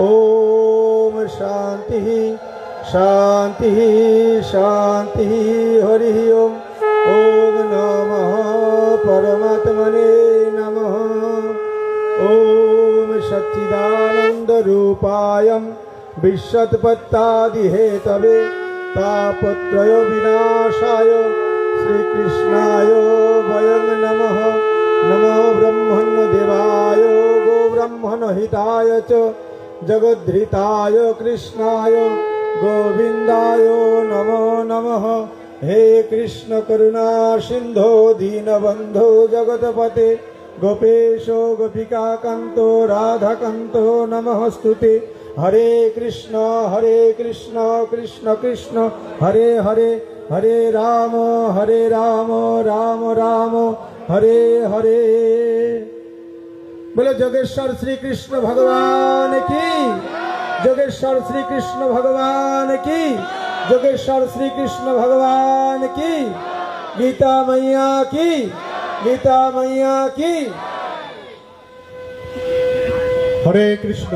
ওম শান্তি শান্তি শান্তি হরি ওম ওম নম পরমাত্মনে নম ওম সচ্চিদানন্দরূপায় বিশ্বৎপত্তাদিহেতবে তাপত্রয় বিনাশায় শ্রীকৃষ্ণায় বয়ং নম নমো ব্রহ্মণ্য দেবায় গো ব্রহ্মণ হিতায় চ জগদ্ধৃতায় কৃষ্ণায় গোবিন্দায় নমো নমঃ হে কৃষ্ণ করুণা সিন্ধো দীনবন্ধো জগৎপতে গোপেশ গোপিকাকান্ত রাধাকান্ত নমস্তুতে হরে কৃষ্ণ হরে কৃষ্ণ কৃষ্ণ কৃষ্ণ হরে হরে হরে রাম হরে রাম রাম রাম হরে হরে বলে, যোগেশ্বর শ্রীকৃষ্ণ ভগবান কি? যোগেশ্বর শ্রীকৃষ্ণ ভগবান কি? যোগেশ্বর শ্রীকৃষ্ণ ভগবান কি? গীতা মাইয়া কি? গীতা মাইয়া কি? হরে কৃষ্ণ।